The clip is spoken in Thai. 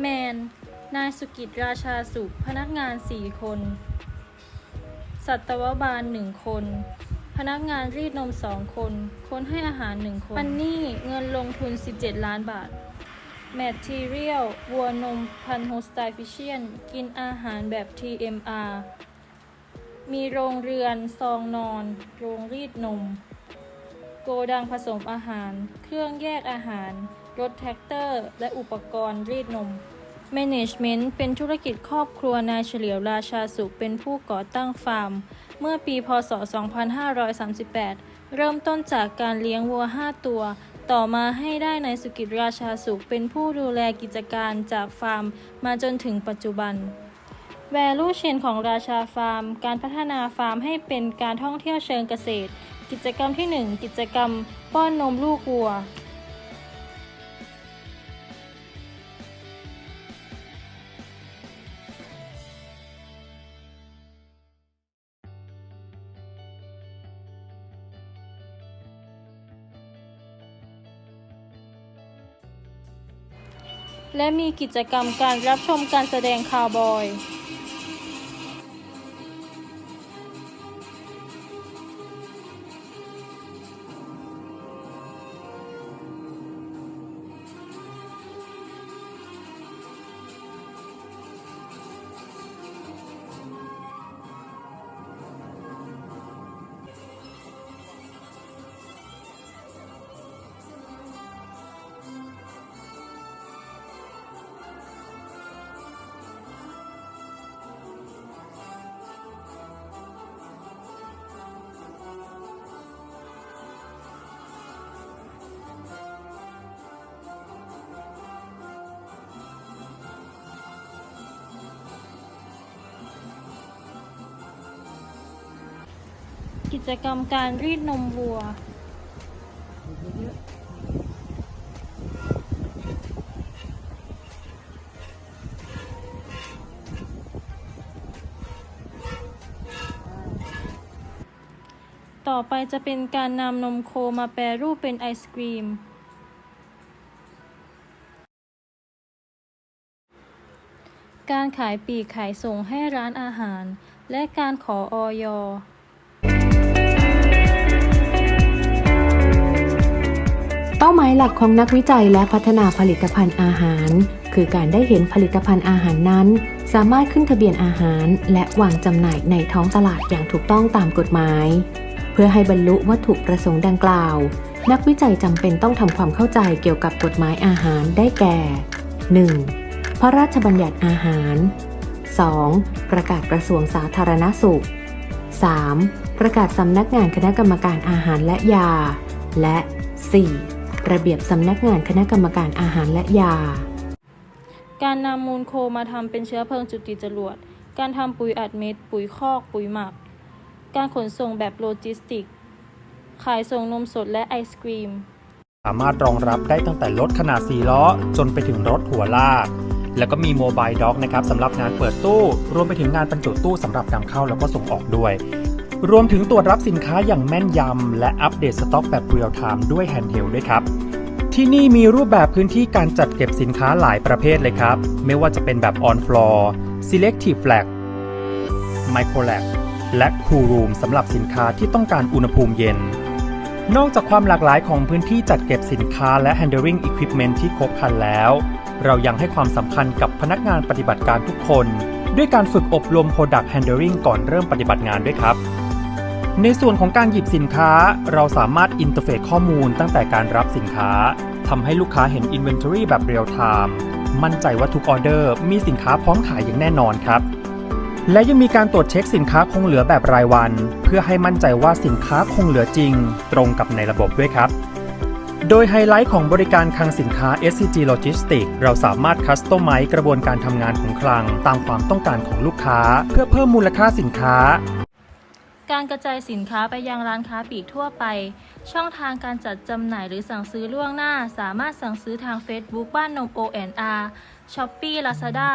แมน นายสุกิจราชาสุข พนักงาน4คน สัตวบาล1คน พนักงานรีดนม2คน คนให้อาหาร1คน มันนี่เงินลงทุน 17 ล้านบาท Material วัวนมพันโฮสไตฟิเชียน กินอาหารแบบ TMR มีโรงเรือน ซองนอน โรงรีดนม โกดังผสมอาหาร เครื่องแยกอาหาร รถแท็กเตอร์ และอุปกรณ์รีดนม Management เป็นธุรกิจครอบครัวนายเฉลียวราชาสุขเป็นผู้ก่อตั้งฟาร์ม เมื่อปีพศ 2538 เริ่มต้นจากการเลี้ยงวัว 5 ตัว ต่อมาให้ได้นายสุกิจราชาสุขเป็นผู้ดูแลกิจการจากฟาร์มมาจนถึงปัจจุบัน Value Chain ของราชาฟาร์ม การพัฒนาฟาร์มให้เป็นการท่องเที่ยวเชิงเกษตร กิจกรรมที่ 1 กิจกรรมป้อนนมลูกวัว และมีกิจกรรมการรับชมการแสดงคาวบอย กิจกรรมการรีดนมวัว ต่อไปจะเป็นการนำนมโคมาแปรรูปเป็นไอศกรีมการขายปีกขายส่งให้ร้านอาหาร และการขอออย ป้าหมายหลักของนักวิจัยและพัฒนาผลิตภัณฑ์อาหาร คือการได้เห็นผลิตภัณฑ์อาหารนั้น สามารถขึ้นทะเบียนอาหาร และวางจำหน่ายในท้องตลาดอย่างถูกต้องตามกฎหมาย เพื่อให้บรรลุวัตถุประสงค์ดังกล่าว นักวิจัยจำเป็นต้องทำความเข้าใจเกี่ยวกับกฎหมายอาหารได้แก่ 1. พระราชบัญญัติอาหาร 2. ประกาศกระทรวงสาธารณสุข 3. ประกาศสำนักงานคณะกรรมการอาหารและยา และ 4. ระเบียบสำนักงานคณะกรรมการอาหารและยา การนำมูลโคมาทำเป็นเชื้อเพลิงจุดติดจรวด การทำปุ๋ยอัดเม็ด ปุ๋ยคอก ปุ๋ยหมัก การขนส่งแบบโลจิสติก ขายส่งนมสดและไอศกรีม สามารถรองรับได้ตั้งแต่รถขนาด 4 ล้อ จนไปถึงรถหัวลาก แล้วก็มีโมบายด็อกนะครับสำหรับงานเปิดตู้ รวมไปถึงงานบรรจุตู้สำหรับนำเข้าแล้วก็ส่งออกด้วย รวมถึงตรวจรับสินค้าอย่างแม่นยำ และอัปเดตสต็อกแบบเรียลไทม์ด้วยแฮนด์เฮลด้วยครับ ที่นี่มีรูปแบบพื้นที่การจัดเก็บสินค้าหลายประเภทเลยครับ ไม่ว่าจะเป็นแบบ on floor selective flag micro lab และ cool room สำหรับสินค้าที่ต้องการอุณหภูมิเย็น นอกจากความหลากหลายของพื้นที่จัดเก็บสินค้าและ handling equipment ที่ครบครันแล้ว เรายังให้ความสำคัญกับพนักงานปฏิบัติการทุกคน ด้วยการฝึกอบรม product handling ก่อนเริ่มปฏิบัติงานด้วยครับ ในส่วนของการหยิบสินค้า เราสามารถอินเทอร์เฟซข้อมูลตั้งแต่การรับสินค้าทำให้ลูกค้าเห็น Inventory แบบเรียลไทม์มั่นใจว่าทุกออเดอร์มีสินค้าพร้อมขายอย่างแน่นอนครับ และยังมีการตรวจเช็คสินค้าคงเหลือแบบรายวัน เพื่อให้มั่นใจว่าสินค้าคงเหลือจริง ตรงกับในระบบด้วยครับ โดยไฮไลท์ของบริการคลังสินค้า SCG Logistics เราสามารถคัสตอมไมซ์กระบวนการทำงานของคลัง ตามความต้องการของลูกค้า เพื่อเพิ่มมูลค่าสินค้า การกระจายสินค้าไปยังร้านค้าปลีกทั่วไป ช่องทางการจัดจำหน่ายหรือสั่งซื้อล่วงหน้า สามารถสั่งซื้อทาง Facebook บ้านนม ONR Shopee Lazada